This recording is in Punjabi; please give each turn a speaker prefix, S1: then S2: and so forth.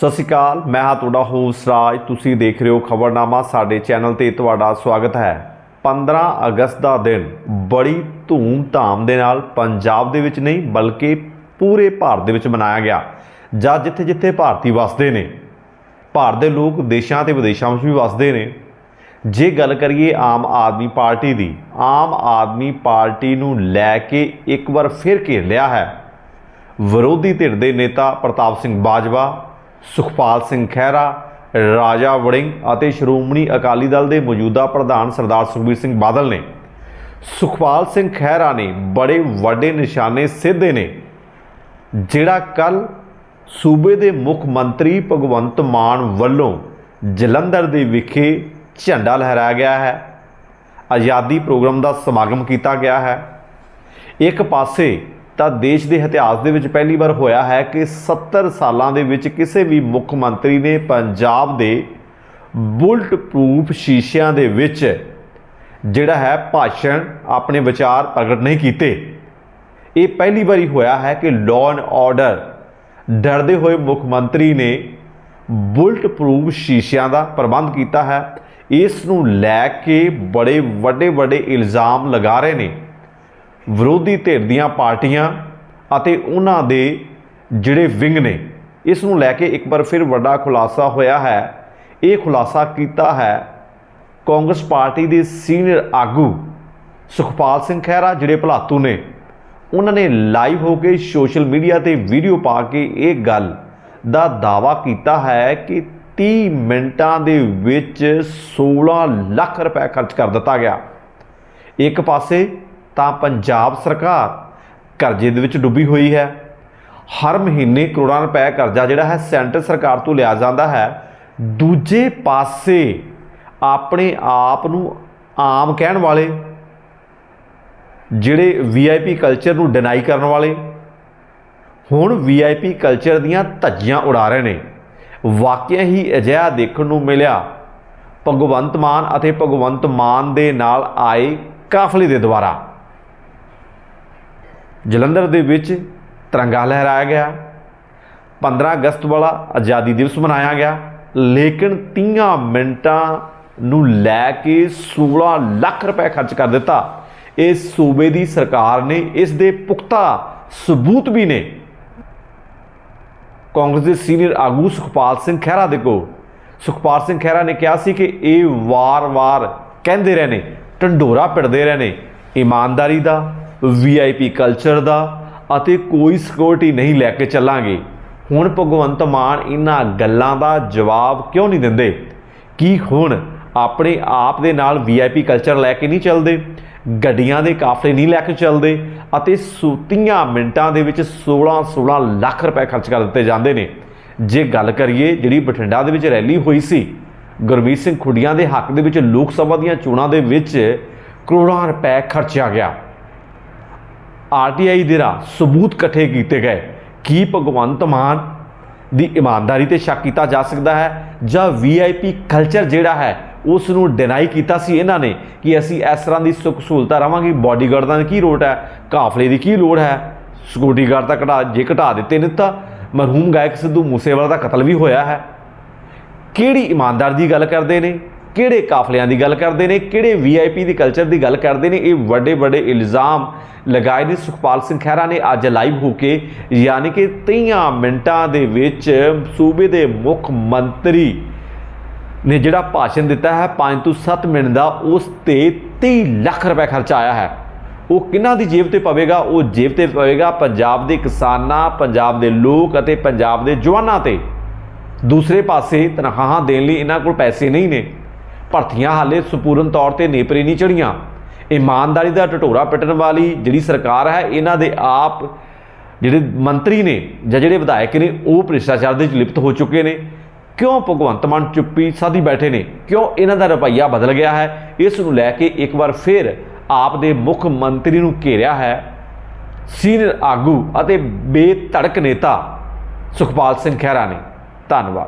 S1: ਸਤਿ ਸ਼੍ਰੀ ਅਕਾਲ, ਮੈਂ ਹਾਂ ਤੁਹਾਡਾ ਹੋਸਟ ਰਾਜ। ਤੁਸੀਂ ਦੇਖ ਰਹੇ ਹੋ ਖਬਰਨਾਮਾ, ਸਾਡੇ ਚੈਨਲ ਤੇ ਤੁਹਾਡਾ ਸਵਾਗਤ ਹੈ। 15 ਅਗਸਤ ਦਾ ਦਿਨ, ਬੜੀ ਧੂਮ-ਧਾਮ ਦੇ ਨਾਲ ਪੰਜਾਬ ਦੇ ਵਿੱਚ ਨਹੀਂ, ਬਲਕਿ ਪੂਰੇ ਭਾਰਤ ਦੇ ਵਿੱਚ ਮਨਾਇਆ ਗਿਆ। ਜਾਂ ਜਿੱਥੇ-ਜਿੱਥੇ ਭਾਰਤੀ ਵਸਦੇ ਨੇ, ਭਾਰਤ ਦੇ ਲੋਕ ਦੇਸ਼ਾਂ ਤੇ ਵਿਦੇਸ਼ਾਂ ਵਿੱਚ ਵੀ ਵਸਦੇ ਨੇ। ਜੇ ਗੱਲ ਕਰੀਏ ਆਮ ਆਦਮੀ ਪਾਰਟੀ ਦੀ, ਆਮ ਆਦਮੀ ਪਾਰਟੀ ਨੂੰ ਲੈ ਕੇ ਇੱਕ ਵਾਰ ਫਿਰ ਘੇਰ ਲਿਆ ਹੈ। ਵਿਰੋਧੀ ਧਿਰ ਦੇ ਨੇਤਾ ਪ੍ਰਤਾਪ ਸਿੰਘ ਬਾਜਵਾ ਸੁਖਪਾਲ ਸਿੰਘ ਖਹਿਰਾ, ਰਾਜਾ ਵੜਿੰਗ ਅਤੇ ਸ਼੍ਰੋਮਣੀ ਅਕਾਲੀ ਦਲ ਦੇ ਮੌਜੂਦਾ ਪ੍ਰਧਾਨ ਸਰਦਾਰ ਸੁਖਬੀਰ ਸਿੰਘ ਬਾਦਲ ਨੇ ਸੁਖਪਾਲ ਸਿੰਘ ਖਹਿਰਾ ਨੇ ਬੜੇ ਵੱਡੇ ਨਿਸ਼ਾਨੇ ਸਿੱਧੇ ਨੇ, ਜਿਹੜਾ ਕੱਲ ਸੂਬੇ ਦੇ ਮੁੱਖ ਮੰਤਰੀ ਭਗਵੰਤ ਮਾਨ ਵੱਲੋਂ ਜਲੰਧਰ ਦੇ ਵਿਖੇ ਝੰਡਾ ਲਹਿਰਾਇਆ ਗਿਆ ਹੈ। ਆਜ਼ਾਦੀ ਪ੍ਰੋਗਰਾਮ ਦਾ ਸਮਾਗਮ ਕੀਤਾ ਗਿਆ ਹੈ। ਇੱਕ ਪਾਸੇ ਤਾਂ ਦੇਸ਼ ਦੇ ਇਤਿਹਾਸ ਦੇ ਵਿੱਚ ਪਹਿਲੀ ਵਾਰ ਹੋਇਆ ਹੈ ਕਿ 70 ਸਾਲਾਂ ਦੇ ਵਿੱਚ ਕਿਸੇ ਵੀ ਮੁੱਖ ਮੰਤਰੀ ਨੇ ਪੰਜਾਬ ਦੇ ਬੁਲਟ ਪ੍ਰੂਫ ਸ਼ੀਸ਼ਿਆਂ ਦੇ ਵਿੱਚ ਜਿਹੜਾ ਹੈ ਭਾਸ਼ਣ ਆਪਣੇ ਵਿਚਾਰ ਪ੍ਰਗਟ ਨਹੀਂ ਕੀਤੇ। ਇਹ ਪਹਿਲੀ ਵਾਰੀ ਹੋਇਆ ਹੈ ਕਿ ਲਾਅ ਐਂਡ ਆਰਡਰ ਡਰਦੇ ਹੋਏ ਮੁੱਖ ਮੰਤਰੀ ਨੇ ਬੁਲਟ ਪ੍ਰੂਫ ਸ਼ੀਸ਼ਿਆਂ ਦਾ ਪ੍ਰਬੰਧ ਕੀਤਾ ਹੈ। ਇਸ ਨੂੰ ਲੈ ਕੇ ਬੜੇ ਵੱਡੇ ਵੱਡੇ ਇਲਜ਼ਾਮ ਲਗਾ ਰਹੇ ਨੇ। ਵਿਰੋਧੀ ਧਿਰ ਦੀਆਂ ਪਾਰਟੀਆਂ ਅਤੇ ਉਹਨਾਂ ਦੇ ਜਿਹੜੇ ਵਿੰਗ ਨੇ, ਇਸ ਨੂੰ ਲੈ ਕੇ ਇੱਕ ਵਾਰ ਫਿਰ ਵੱਡਾ ਖੁਲਾਸਾ ਹੋਇਆ ਹੈ। ਇਹ ਖੁਲਾਸਾ ਕੀਤਾ ਹੈ ਕਾਂਗਰਸ ਪਾਰਟੀ ਦੇ ਸੀਨੀਅਰ ਆਗੂ ਸੁਖਪਾਲ ਸਿੰਘ ਖਹਿਰਾ, ਜਿਹੜੇ ਭਲਾਤੂ ਨੇ। ਉਹਨਾਂ ਨੇ ਲਾਈਵ ਹੋ ਕੇ ਸੋਸ਼ਲ ਮੀਡੀਆ ਤੇ ਵੀਡੀਓ ਪਾ ਕੇ ਇਹ ਗੱਲ ਦਾ ਦਾਵਾ ਕੀਤਾ ਹੈ ਕਿ 30 ਮਿੰਟਾਂ ਦੇ ਵਿੱਚ 16 ਲੱਖ ਰੁਪਏ ਖਰਚ ਕਰ ਦਿੱਤਾ ਗਿਆ। ਇੱਕ ਪਾਸੇ ਤਾਂ ਪੰਜਾਬ ਸਰਕਾਰ ਕਰਜ਼ੇ ਦੇ ਵਿੱਚ ਡੁੱਬੀ ਹੋਈ ਹੈ। ਹਰ ਮਹੀਨੇ ਕਰੋੜਾਂ ਰੁਪਏ ਕਰਜ਼ਾ ਜਿਹੜਾ ਹੈ ਸੈਂਟਰ ਸਰਕਾਰ ਤੋਂ ਲਿਆ ਜਾਂਦਾ ਹੈ। ਦੂਜੇ ਪਾਸੇ ਆਪਣੇ ਆਪ ਨੂੰ ਆਮ ਕਹਿਣ ਵਾਲੇ, ਜਿਹੜੇ ਵੀਆਈਪੀ ਕਲਚਰ ਨੂੰ ਡਿਨਾਈ ਕਰਨ ਵਾਲੇ, ਹੁਣ ਵੀਆਈਪੀ ਕਲਚਰ ਦੀਆਂ ਧੱਜੀਆਂ ਉਡਾ ਰਹੇ ਨੇ। ਵਾਕਿਆ ਹੀ ਅਜਿਹਾ ਦੇਖਣ ਨੂੰ ਮਿਲਿਆ। ਭਗਵੰਤ ਮਾਨ ਅਤੇ ਭਗਵੰਤ ਮਾਨ ਦੇ ਨਾਲ ਆਏ ਕਾਫਲੇ ਦੇ ਦੁਆਰਾ। ਜਲੰਧਰ ਦੇ ਵਿੱਚ ਤਿਰੰਗਾ ਲਹਿਰਾਇਆ ਗਿਆ। 15 ਅਗਸਤ ਵਾਲਾ ਆਜ਼ਾਦੀ ਦਿਵਸ ਮਨਾਇਆ ਗਿਆ। ਲੇਕਿਨ 30 ਮਿੰਟਾਂ ਨੂੰ ਲੈ ਕੇ 16 ਲੱਖ ਰੁਪਏ ਖਰਚ ਕਰ ਦਿੱਤਾ। ਇਸ ਸੂਬੇ ਦੀ ਸਰਕਾਰ ਨੇ, ਇਸ ਦੇ ਪੁਖਤਾ ਸਬੂਤ ਵੀ ਨੇ। ਕਾਂਗਰਸ ਦੇ ਸੀਨੀਅਰ ਆਗੂ ਸੁਖਪਾਲ ਸਿੰਘ ਖਹਿਰਾ ਦੇ ਕੋ ਸੁਖਪਾਲ ਸਿੰਘ ਖਹਿਰਾ ਨੇ ਕਿਹਾ ਸੀ ਕਿ ਇਹ ਵਾਰ-ਵਾਰ ਕਹਿੰਦੇ ਰਹੇ ਨੇ, ਢੰਡੋਰਾ ਪਿੜਦੇ ਰਹੇ ਨੇ। ਇਮਾਨਦਾਰੀ ਦਾ ਵੀਆਈਪੀ ਕਲਚਰ ਦਾ ਅਤੇ ਕੋਈ ਸਿਕਿਉਰਿਟੀ ਨਹੀਂ ਲੈ ਕੇ ਚੱਲਾਂਗੇ। ਹੁਣ ਭਗਵੰਤ ਮਾਨ ਇਹਨਾਂ ਗੱਲਾਂ ਦਾ ਜਵਾਬ ਕਿਉਂ ਨਹੀਂ ਦਿੰਦੇ? ਕੀ ਹੁਣ ਆਪਣੇ ਆਪ ਦੇ ਨਾਲ ਵੀਆਈਪੀ ਕਲਚਰ ਲੈ ਕੇ ਨਹੀਂ ਚੱਲਦੇ? ਗੱਡੀਆਂ ਦੇ ਕਾਫਲੇ ਨਹੀਂ ਲੈ ਕੇ ਚੱਲਦੇ ਅਤੇ ਸੂਤੀਆਂ ਮਿੰਟਾਂ ਦੇ ਵਿੱਚ 16-16 ਲੱਖ ਰੁਪਏ ਖਰਚ ਕਰ ਦਿੱਤੇ ਜਾਂਦੇ ਨੇ। ਜੇ ਗੱਲ ਕਰੀਏ ਜਿਹੜੀ ਬਠਿੰਡਾ ਦੇ ਵਿੱਚ ਰੈਲੀ ਹੋਈ ਸੀ, ਗੁਰਮੀਤ ਸਿੰਘ ਖੁੱਡੀਆਂ ਦੇ ਹੱਕ ਦੇ ਵਿੱਚ ਲੋਕ ਸਭਾ ਦੀਆਂ ਚੋਣਾਂ ਦੇ ਵਿੱਚ ਕਰੋੜਾਂ ਰੁਪਏ ਖਰਚਿਆ ਗਿਆ। ਆਰਟੀਆਈ ਦੇ ਰਾਹ ਸਬੂਤ ਇਕੱਠੇ ਕੀਤੇ ਗਏ। ਕੀ ਭਗਵੰਤ ਮਾਨ ਦੀ ਇਮਾਨਦਾਰੀ ਤੇ ਸ਼ੱਕ ਕੀਤਾ ਜਾ ਸਕਦਾ ਹੈ ਜਾਂ ਵੀਆਈਪੀ ਕਲਚਰ ਜਿਹੜਾ ਹੈ ਉਸ ਨੂੰ ਡਿਨਾਈ ਕੀਤਾ ਸੀ ਇਹਨਾਂ ਨੇ ਕਿ ਅਸੀਂ ਇਸ ਤਰ੍ਹਾਂ ਦੀ ਸੁੱਖ ਸਹੂਲਤਾਂ ਰਵਾਂਗੇ? ਬਾਡੀਗਾਰਡਾਂ ਦੀ ਕੀ ਲੋੜ ਹੈ? ਕਾਫਲੇ ਦੀ ਕੀ ਲੋੜ ਹੈ? ਸਿਕਿਉਰਿਟੀ ਗਾਰਡ ਤਾਂ ਘਟਾ ਜੇ ਘਟਾ ਦਿੱਤੇ ਨੇ ਤਾਂ ਮਰਹੂਮ ਗਾਇਕ ਸਿੱਧੂ ਮੂਸੇਵਾਲਾ ਦਾ ਕਤਲ ਵੀ ਹੋਇਆ ਹੈ। ਕਿਹੜੀ ਇਮਾਨਦਾਰ ਦੀ ਗੱਲ ਕਰਦੇ ਨੇ? ਕਿਹੜੇ ਕਾਫਲਿਆਂ ਦੀ ਗੱਲ ਕਰਦੇ ਨੇ, ਕਿਹੜੇ ਵੀਆਈਪੀ ਦੀ ਕਲਚਰ ਦੀ ਗੱਲ ਕਰਦੇ ਨੇ, ਇਹ ਵੱਡੇ ਵੱਡੇ ਇਲਜ਼ਾਮ ਲਗਾਏ ਨੇ ਸੁਖਪਾਲ ਸਿੰਘ ਖਹਿਰਾ ਨੇ ਅੱਜ ਲਾਈਵ ਹੋ ਕੇ, ਯਾਨੀ ਕਿ 30 ਮਿੰਟਾਂ ਦੇ ਵਿੱਚ ਸੂਬੇ ਦੇ ਮੁੱਖ ਮੰਤਰੀ ਨੇ ਜਿਹੜਾ ਭਾਸ਼ਣ ਦਿੱਤਾ ਹੈ 5 ਤੋਂ 7 ਮਿੰਟ ਦਾ, ਉਸ ਤੇ 30 ਲੱਖ ਰੁਪਏ ਖਰਚ ਆਇਆ ਹੈ। ਉਹ ਕਿਹਨਾਂ ਦੀ ਜੇਬ ਤੇ ਪਵੇਗਾ? ਉਹ ਜੇਬ ਤੇ ਪਵੇਗਾ ਪੰਜਾਬ ਦੇ ਕਿਸਾਨਾਂ, ਪੰਜਾਬ ਦੇ ਲੋਕ ਅਤੇ ਪੰਜਾਬ ਦੇ ਜਵਾਨਾਂ ਤੇ। ਦੂਸਰੇ ਪਾਸੇ ਤਨਖਾਹਾਂ ਦੇਣ ਲਈ ਇਹਨਾਂ ਕੋਲ ਪੈਸੇ ਨਹੀਂ ਨੇ। ਭਰਤੀਆਂ ਹਾਲੇ ਸੰਪੂਰਨ ਤੌਰ ਤੇ ਨੇਪਰੇ ਨਹੀਂ ਚੜੀਆਂ ਇਮਾਨਦਾਰੀ ਦਾ ਟਟੋਰਾ ਪਿੱਟਣ ਵਾਲੀ ਜਿਹੜੀ ਸਰਕਾਰ ਹੈ, ਇਹਨਾਂ ਦੇ ਆਪ ਜਿਹੜੇ ਮੰਤਰੀ ਨੇ ਜਾਂ ਜਿਹੜੇ ਵਿਧਾਇਕ ਨੇ, ਉਹ ਭ੍ਰਿਸ਼ਟਾਚਾਰ ਦੇ ਵਿੱਚ ਲਿਪਤ ਹੋ ਚੁੱਕੇ ਨੇ। ਕਿਉਂ ਭਗਵੰਤ ਮਾਨ ਚੁੱਪੀ ਸਾਦੀ ਬੈਠੇ ਨੇ? ਕਿਉਂ ਇਹਨਾਂ ਦਾ ਰਵੱਈਆ ਬਦਲ ਗਿਆ ਹੈ? ਇਸ ਨੂੰ ਲੈ ਕੇ ਇੱਕ ਵਾਰ ਫਿਰ ਆਪ ਦੇ ਮੁੱਖ ਮੰਤਰੀ ਨੂੰ ਘੇਰਿਆ ਹੈ ਸੀਨੀਅਰ ਆਗੂ ਅਤੇ ਬੇਧੜਕ ਨੇਤਾ ਸੁਖਪਾਲ ਸਿੰਘ ਖਹਿਰਾ ਨੇ। ਧੰਨਵਾਦ।